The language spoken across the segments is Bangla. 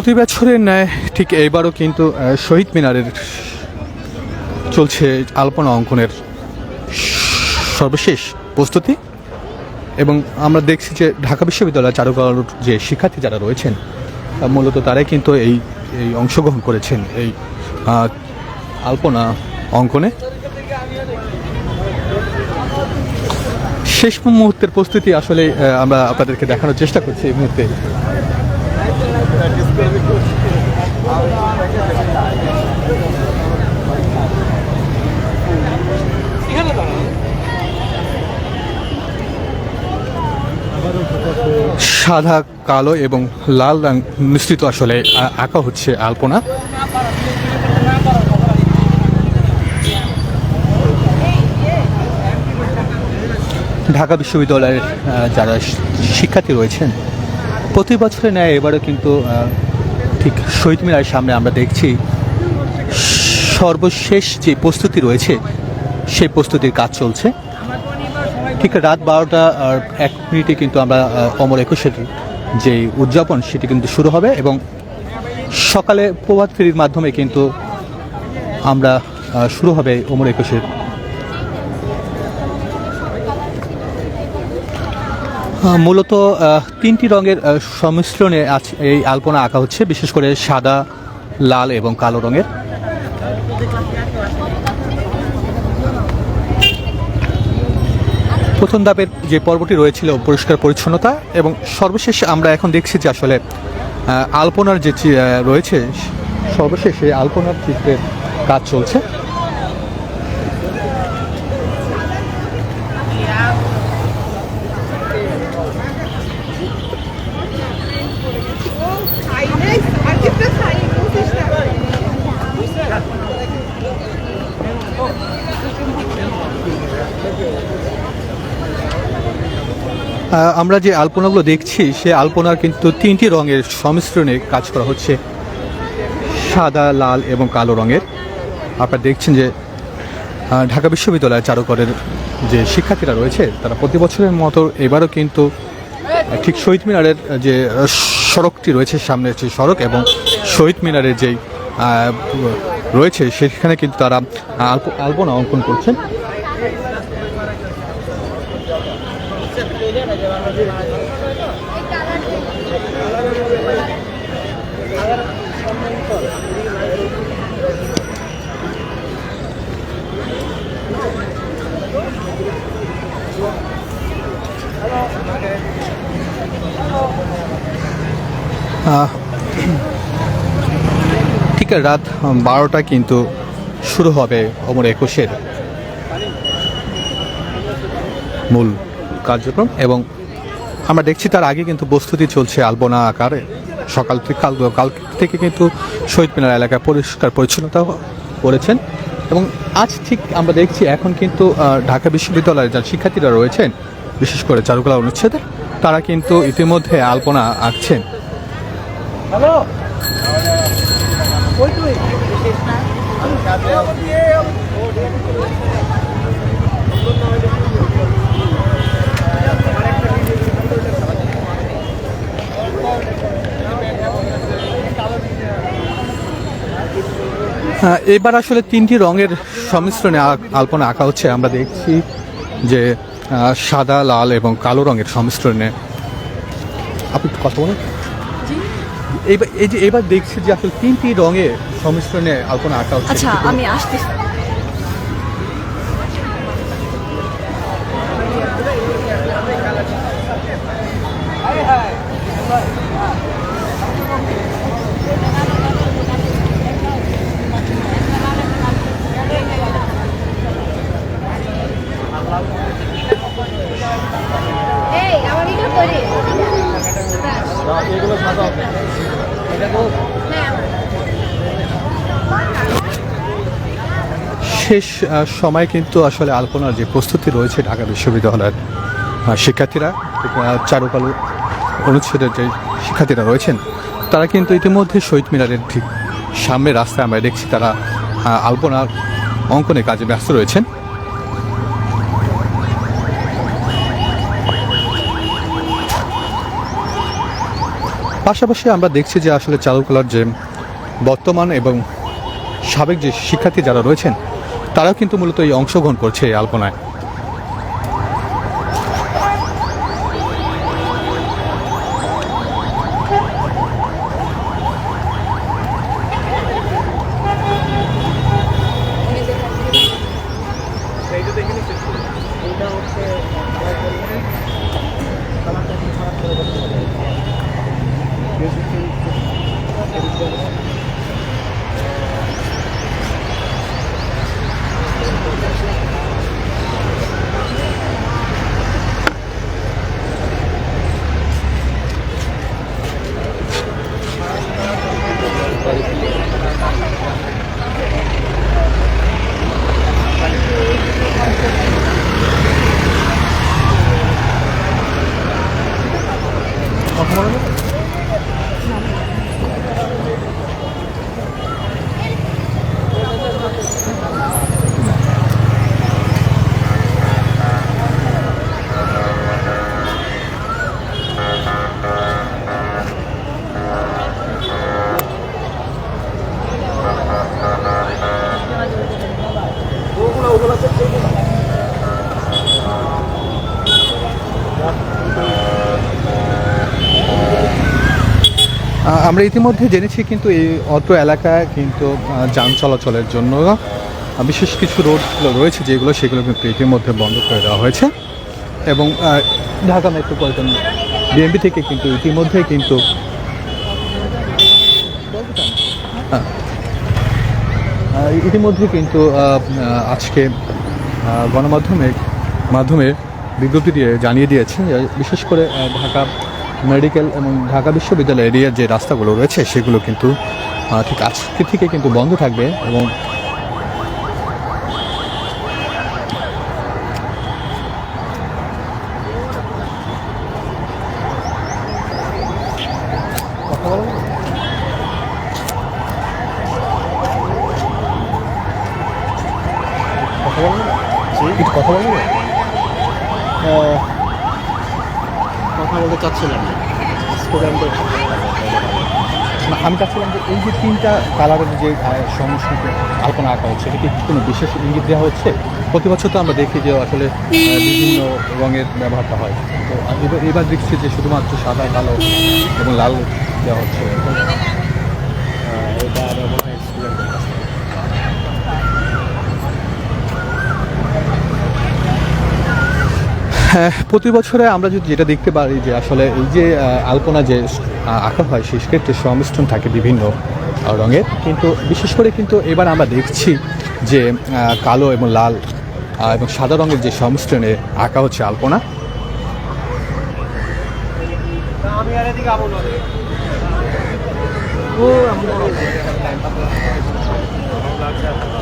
প্রতি বছরের ন্যায় ঠিক এইবারও কিন্তু শহীদ মিনারের চলছে আলপনা অঙ্কনের সর্বশেষ প্রস্তুতি। এবং আমরা দেখছি যে ঢাকা বিশ্ববিদ্যালয় চারুকলার যে শিক্ষার্থী যারা রয়েছেন মূলত তারাই কিন্তু এই এই অংশগ্রহণ করেছেন, এই আলপনা অঙ্কনে। শেষ মুহূর্তের প্রস্তুতি আসলে আমরা আপনাদেরকে দেখানোর চেষ্টা করছি এই মুহূর্তে। সাদা, কালো এবং লাল রং মিশ্রিত আসলে আঁকা হচ্ছে আলপনা। ঢাকা বিশ্ববিদ্যালয়ের যারা শিক্ষার্থী রয়েছেন প্রতি বছরের ন্যায় এবারও কিন্তু ঠিক শহীদ মিনারের সামনে আমরা দেখছি সর্বশেষ যে প্রস্তুতি রয়েছে, সেই প্রস্তুতির কাজ চলছে। ঠিক রাত বারোটা এক মিনিটে কিন্তু আমরা অমর একুশের যে উদযাপন, সেটি কিন্তু শুরু হবে এবং সকালে প্রভাত ফেরির মাধ্যমে কিন্তু আমরা শুরু হবে অমর একুশের মূলত তিনটি রঙের সংমিশ্রণে এই আলপনা আঁকা হচ্ছে, বিশেষ করে সাদা, লাল এবং কালো রঙের। প্রথম ধাপের যে পর্বটি রয়েছিল পরিষ্কার পরিচ্ছন্নতা, এবং সর্বশেষ আমরা এখন দেখছি যে আসলে আলপনার যে রয়েছে, সর্বশেষ আলপনার চিত্রের কাজ চলছে। আমরা যে আলপনাগুলো দেখছি, সে আলপনার কিন্তু তিনটি রঙের সংমিশ্রণে কাজ করা হচ্ছে। সাদা, লাল এবং কালো রঙের। আপনারা দেখছেন যে ঢাকা বিশ্ববিদ্যালয়ের চারুকরের যে শিক্ষার্থীরা রয়েছে, তারা প্রতি বছরের মতো এবারও কিন্তু ঠিক শহীদ মিনারের যে, সড়কটি রয়েছে, সামনে যে সড়ক এবং শহীদ মিনারের যেই রয়েছে, সেখানে কিন্তু তারা আলপ- আলপনা অঙ্কন করছেন। ঠিক রাত বারোটা কিন্তু শুরু হবে অমর একুশের মূল কার্যক্রম এবং আমরা দেখছি তার আগে কিন্তু বস্তুতি চলছে আলপনা আকারে। সকাল থেকে কাল কাল থেকে কিন্তু শহীদ মিনার এলাকা পরিষ্কার পরিচ্ছন্নতা করেছেন এবং আজ ঠিক আমরা দেখছি এখন কিন্তু ঢাকা বিশ্ববিদ্যালয়ের যারা শিক্ষার্থীরা রয়েছেন বিশেষ করে চারুকলা অনুচ্ছেদে তারা কিন্তু ইতিমধ্যে আলপনা আঁকছেন। হ্যাঁ, এবার আসলে তিনটি রঙের সংমিশ্রণে আলপনা আঁকা হচ্ছে। আমরা দেখছি যে সাদা লাল এবং কালো রঙের সংমিশ্রণে আপনি একটু কথা বলেন। এই যে এবার দেখছি যে আসলে তিনটি রঙের সংমিশ্রণে আলপনা আঁকা হচ্ছে। আচ্ছা আমি আসতেছি। শেষ সময় কিন্তু আসলে আলপনার যে প্রস্তুতি রয়েছে ঢাকা বিশ্ববিদ্যালয়ের শিক্ষার্থীরা চারুকালু অনুচ্ছেদের যে শিক্ষার্থীরা রয়েছেন, তারা কিন্তু ইতিমধ্যে শহীদ মিনারের ঠিক সামনে রাস্তায় আমরা দেখছি তারা আলপনার অঙ্কনে কাজে ব্যস্ত রয়েছেন। পাশাপাশি আমরা দেখছি যে আসলে চারুকলার যে বর্তমান এবং সাবেক যে শিক্ষার্থী যারা রয়েছেন তারাও কিন্তু মূলত এই অংশগ্রহণ করছে এই আলপনায়। Vamos lá, আমরা ইতিমধ্যে জেনেছি কিন্তু এই অত্র এলাকায় কিন্তু যান চলাচলের জন্য বিশেষ কিছু রোড রয়েছে যেগুলো সেগুলো কিন্তু ইতিমধ্যে বন্ধ করে দেওয়া হয়েছে এবং ঢাকা মেট্রোপলিটন বিএমপি থেকে কিন্তু ইতিমধ্যে কিন্তু। ইতিমধ্যে কিন্তু আজকে গণমাধ্যমের মাধ্যমে বিজ্ঞপ্তি দিয়ে জানিয়ে দিয়েছে বিশেষ করে ঢাকা মেডিকেল এবং ঢাকা বিশ্ববিদ্যালয় এরিয়ার যে রাস্তাগুলো রয়েছে সেগুলো কিন্তু ঠিক আজকে থেকে কিন্তু বন্ধ থাকবে এবং কিছু কথা বলব কথা বলতে না। আমি চাচ্ছিলাম যে এই যে তিনটা কালারের যে আহ, আলোচনা আলপনা আঁকা হচ্ছে এটা কি কোনো বিশেষ ইঙ্গিত দেওয়া হচ্ছে? প্রতি বছর তো আমরা দেখি যে আসলে বিভিন্ন রঙের ব্যবহারটা হয়। তো এবার দেখছি যে শুধুমাত্র সাদা কালো এবং লাল দেওয়া হচ্ছে এটা আমার মনে হয় স্টুডেন্টদের কাছে হ্যাঁ প্রতি বছরে আমরা যদি যেটা দেখতে পারি যে আসলে এই যে আলপনা যে আঁকা হয়, সেই ক্ষেত্রে সংমিশ্রণ থাকে বিভিন্ন রঙের। কিন্তু বিশেষ করে কিন্তু এবার আমরা দেখছি যে কালো এবং লাল এবং সাদা রঙের যে সংমিশ্রণে আঁকা হচ্ছে আলপনা।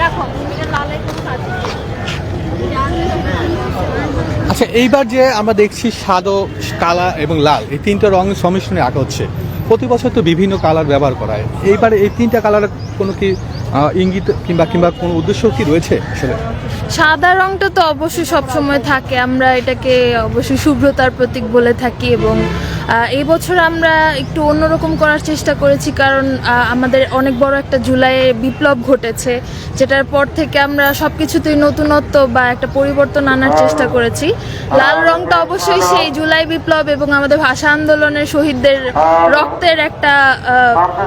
দেখো এটা লালে কোনো কাজ নেই। আচ্ছা এইবার যে আমরা দেখছি সাদো, কালা এবং লাল, এই তিনটা রঙের সংমিশ্রণে আঁকা হচ্ছে। প্রতি বছর তো বিভিন্ন কালার ব্যবহার করা হয়। এইবার এই তিনটা কালার কোনো কি ইঙ্গিত কিংবা কিংবা কোনো উদ্দেশ্য কি রয়েছে আসলে? সাদা রংটা তো অবশ্যই সব সময় থাকে। আমরা এটাকে অবশ্যই শুভ্রতার প্রতীক বলে থাকি এবং এই বছর আমরা একটু অন্যরকম করার চেষ্টা করেছি কারণ আমাদের অনেক বড় একটা জুলাইয়ে বিপ্লব ঘটেছে, যেটার পর থেকে আমরা সব কিছুতেই নতুনত্ব বা একটা পরিবর্তন আনার চেষ্টা করেছি। লাল রংটা অবশ্যই সেই জুলাই বিপ্লব এবং আমাদের ভাষা আন্দোলনের শহীদদের রক্তের একটা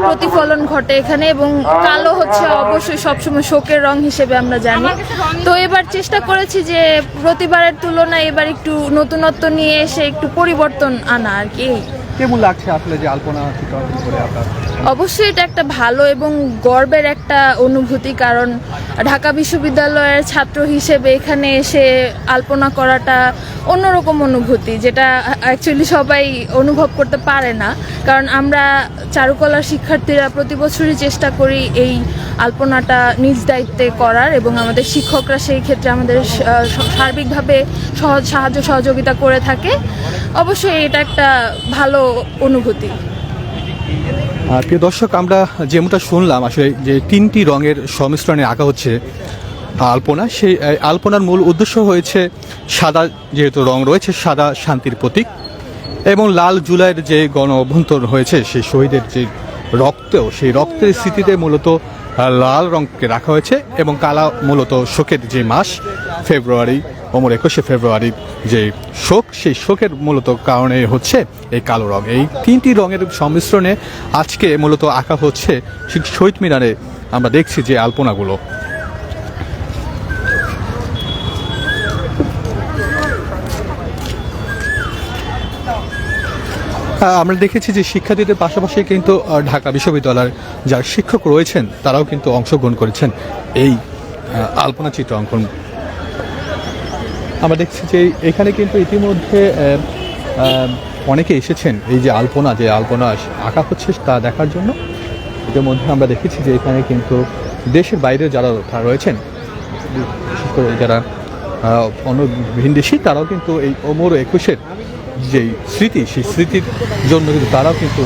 প্রতিফলন ঘটে এখানে এবং কালো হচ্ছে অবশ্যই সবসময় শোকের রং হিসেবে আমরা জানি তো এবার চেষ্টা করেছি যে প্রতিবারের তুলনায় এবার একটু নতুনত্ব নিয়ে এসে একটু পরিবর্তন আনা আর কি। কেমন লাগছে আসলে যে আলপনা চিত্রাঙ্কন করে আপনার? অবশ্যই এটা একটা ভালো এবং গর্বের একটা অনুভূতি, কারণ ঢাকা বিশ্ববিদ্যালয়ের ছাত্র হিসেবে এখানে এসে আলপনা করাটা অন্যরকম অনুভূতি, যেটা অ্যাকচুয়ালি সবাই অনুভব করতে পারে না। কারণ আমরা চারুকলার শিক্ষার্থীরা প্রতি বছরই চেষ্টা করি এই আলপনাটা নিজ দায়িত্বে করার এবং আমাদের শিক্ষকরা সেই ক্ষেত্রে আমাদের সার্বিকভাবে সহজ, সাহায্য সহযোগিতা করে থাকে। অবশ্যই এটা একটা ভালো অনুভূতি। প্রিয় দর্শক, আমরা যেমনটা শুনলাম, আসলে যে তিনটি রঙের সংমিশ্রণে আঁকা হচ্ছে আলপনা, সেই আলপনার মূল উদ্দেশ্য হয়েছে সাদা যেহেতু রং রয়েছে, সাদা শান্তির প্রতীক এবং লাল জুলাইয়ের যে গণ অভ্যন্তর হয়েছে, সেই শহীদের যে রক্ত, সেই রক্তের স্মৃতিতে মূলত লাল রঙকে রাখা হয়েছে এবং কালা মূলত শোকের যে মাস, ফেব্রুয়ারি অমর একুশে ফেব্রুয়ারির যে শোক, সেই শোকের মূলত কারণে হচ্ছে এই কালো রঙ এই তিনটি রঙের সংমিশ্রণে আজকে মূলত আঁকা হচ্ছে শহীদ মিনারে আমরা দেখছি যে আলপনাগুলো। আমরা দেখেছি যে শিক্ষার্থীদের পাশাপাশি কিন্তু ঢাকা বিশ্ববিদ্যালয়ের যার শিক্ষক রয়েছেন, তারাও কিন্তু অংশগ্রহণ করেছেন এই আলপনা চিত্র অঙ্কন। আমরা দেখছি যে এখানে কিন্তু ইতিমধ্যে অনেকে এসেছেন এই যে আলপনা যে আলপনা আঁকা হচ্ছে তা দেখার জন্য। ইতিমধ্যে আমরা দেখেছি যে এখানে কিন্তু দেশের বাইরে যারা তারা রয়েছেন, বিশেষ করে যারা অন্য ভিনদেশি, তারাও কিন্তু এই অমর একুশের যেই স্মৃতি সেই স্মৃতির জন্য কিন্তু তারাও কিন্তু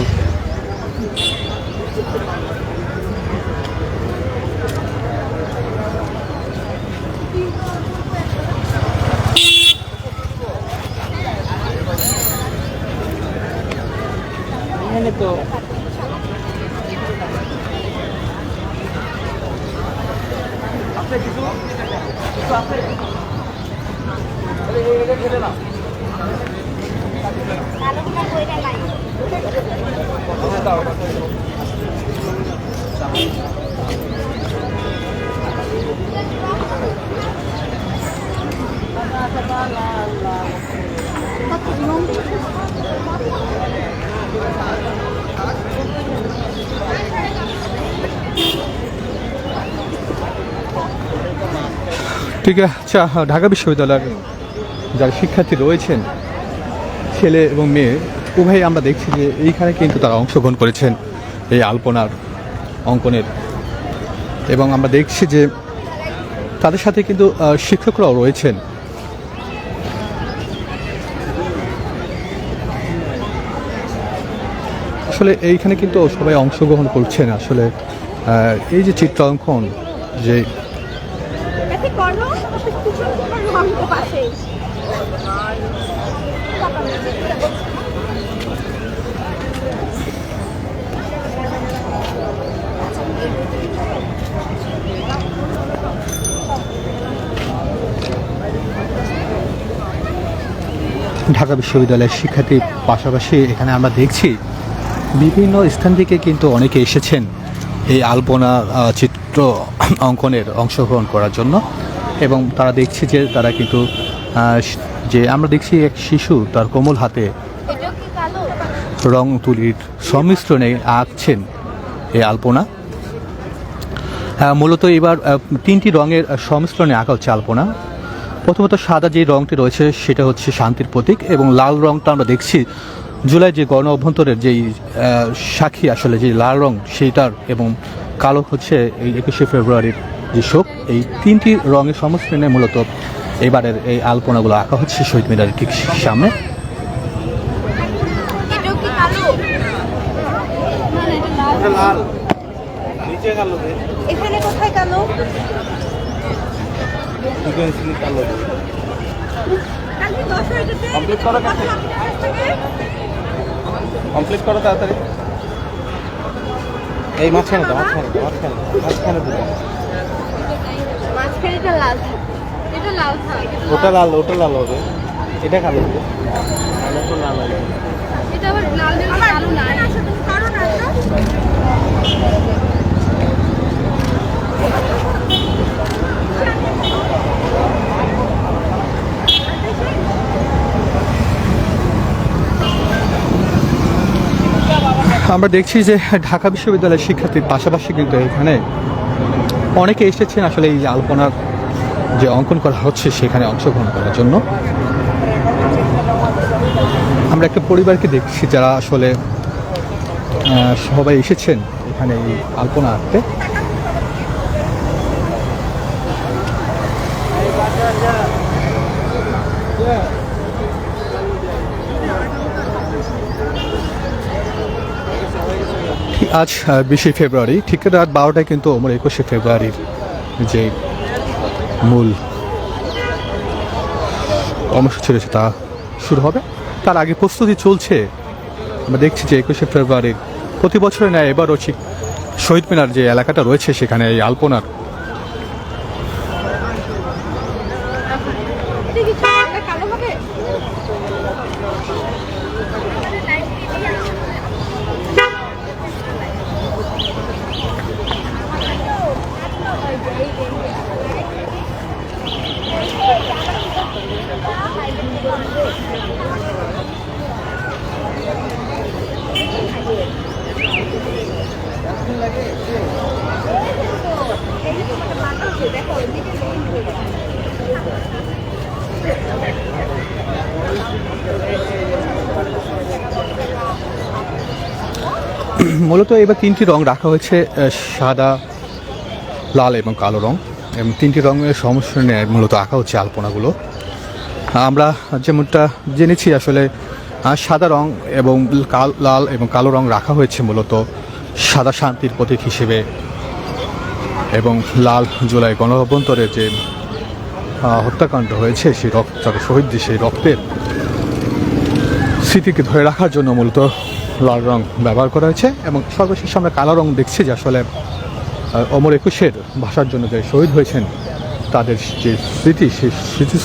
এখানে তো ঠিক আছে আচ্ছা ঢাকা বিশ্ববিদ্যালয়ের যারা শিক্ষার্থী রয়েছেন ছেলে এবং মেয়ে উভয়ই আমরা দেখছি যে এইখানে কিন্তু তারা অংশগ্রহণ করেছেন এই আলপনার অঙ্কনের। এবং আমরা দেখছি যে তাদের সাথে কিন্তু শিক্ষকরাও রয়েছেন। আসলে এইখানে কিন্তু সবাই অংশগ্রহণ করছেন, আসলে এই যে চিত্রাঙ্কন যে ঢাকা বিশ্ববিদ্যালয়ের শিক্ষার্থীর পাশাপাশি এখানে আমরা দেখছি বিভিন্ন স্থান থেকে কিন্তু অনেকে এসেছেন এই আলপনা চিত্র অঙ্কনের অংশগ্রহণ করার জন্য। এবং তারা দেখছি যে তারা কিন্তু যে আমরা দেখছি এক শিশু তার কোমল হাতে রং তুলির সংমিশ্রণে আঁকছেন এই আলপনা। মূলত এবার তিনটি রঙের সংমিশ্রণে আঁকা হচ্ছে আলপনা। প্রথমত সাদা যে রংটি রয়েছে সেটা হচ্ছে শান্তির প্রতীক এবং লাল রংটা আমরা দেখছি জুলাই যে গণ অভ্যন্তরের যেই সাক্ষী আসলে যে লাল রং সেইটার এবং কালো হচ্ছে এই একুশে ফেব্রুয়ারির যে শোক এই তিনটি রঙের সংমিশ্রণে মূলত এবারের এই আলপনাগুলো আঁকা হচ্ছে শহীদ মিনারের ঠিক সামনে। এটা কি কালো? না না এটা লাল। লাল নিচে কালো রে এখানে কোথায় কালো? কালো কালকে দশ এটাতে Complete করো। কমপ্লিট করো তাড়াতাড়ি। এই মাঝখানে তো মাঝখানে তো মাঝখানে মাঝখানে তো মাঝখানে এটা লাল। থাক এটা লাল ওটা লাল ওটা লাল হবে। এটা কালো হবে। কালো তো লাল হবে। এটা আবার লাল কালো না। কারণ আছে আমরা দেখছি যে ঢাকা বিশ্ববিদ্যালয়ের শিক্ষার্থীর পাশাপাশি কিন্তু এখানে অনেকে এসেছেন আসলে এই আলপনার যে অঙ্কন করা হচ্ছে, সেখানে অংশগ্রহণ করার জন্য। আমরা একটা পরিবারকে দেখছি যারা আসলে সবাই এসেছেন এখানে এই আলপনা আঁকতে। আজ বিশে ফেব্রুয়ারি, ঠিক রাত বারোটায় কিন্তু আমার একুশে ফেব্রুয়ারির যে মূল কর্মসূচি রয়েছে তা শুরু হবে। তার আগে প্রস্তুতি চলছে। আমরা দেখছি যে একুশে ফেব্রুয়ারির প্রতি বছরের নেয় এবারও ঠিক শহীদ মিনার যে এলাকাটা রয়েছে, সেখানে এই আলপনার মূলত এবার তিনটি রং রাখা হয়েছে সাদা, লাল এবং কালো রং। এবং তিনটি রঙের সংমিশ্রণে মূলত আঁকা হচ্ছে আলপনাগুলো। আমরা যেমনটা জেনেছি আসলে সাদা রং এবং কাল- লাল এবং কালো রং রাখা হয়েছে মূলত সাদা শান্তির প্রতীক হিসেবে। এবং লাল জুলাই গণঅভ্যন্তরে যে হত্যাকাণ্ড হয়েছে, সেই রক্ত শহীদদের সেই রক্তের স্মৃতিকে ধরে রাখার জন্য মূলত লাল রং ব্যবহার করা হয়েছে এবং সর্বশেষ আমরা কালো রং দেখছি যে আসলে অমর একুশের ভাষার জন্য যে শহীদ হয়েছেন, তাদের যে স্মৃতি, সেই স্মৃতি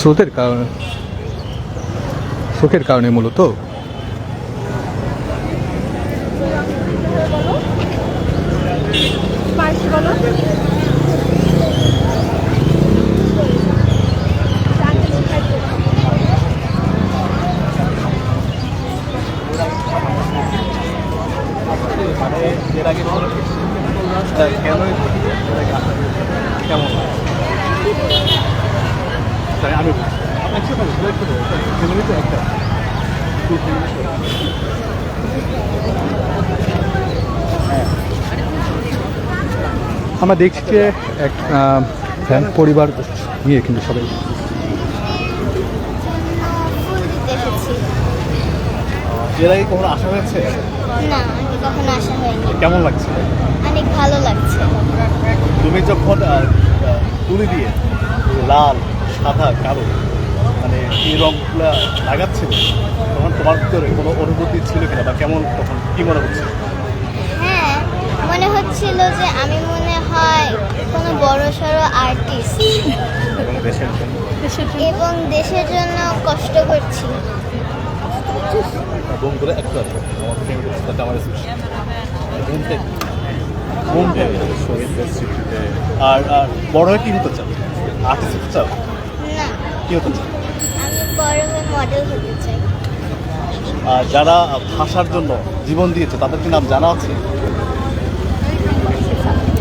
স্রোতের কারণে শোকের কারণে মূলত কোনো? কেমন আমি তো একটা। আমরা দেখছি যে এক ফ্যান পরিবার নিয়ে কিন্তু সবাই এর আগে কখনো আসা হয়েছে? না। কখনো আসা হয়নি। কেমন লাগছে? অনেক ভালো লাগছে। তুমি যখন তুলি দিয়ে লাল সাদা কালো মানে এই রংগুলা লাগাচ্ছিলে তখন তোমার ভিতরে কোনো অনুভূতি ছিল কিনা বা কেমন তখন কি মনে হচ্ছে? হ্যাঁ মনে হচ্ছিল যে আমি মনে হয় কোনো বড় সড়ো আর্টিস্ট এবং দেশের জন্য। এবং দেশের জন্য কষ্ট করছি। একটু আমার ফেভারিট আর আর বড় হয়ে কি হতে চাও? আর্টিস্ট হতে চাও? না। কি হতে চাও? আমি বড় মডেল হতে চাই। আর যারা ভাষার জন্য জীবন দিয়েছে তাদের কি নাম জানা আছে?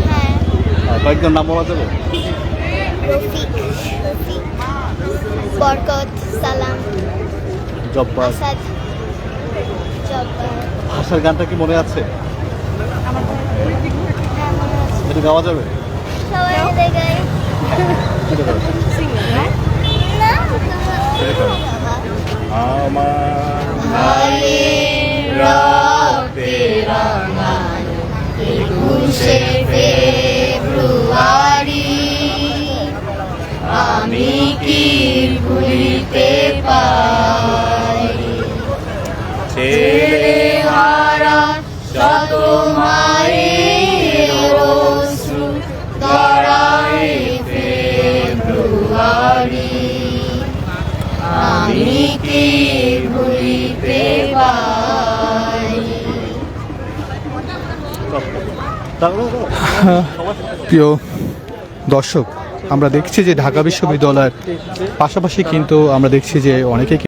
হ্যাঁ। আর কয়েকজন নাম বলা যাবে? বরকত সালাম। জব্বার ভাষার গানটা কি মনে আছে? এটা গাওয়া যাবে। আমার একুশে ফেব্রুয়ারি। প্রিয় দর্শক আমরা দেখছি যে ঢাকা বিশ্ববিদ্যালয়ের পাশাপাশি কিন্তু আমরা দেখছি যে অনেকে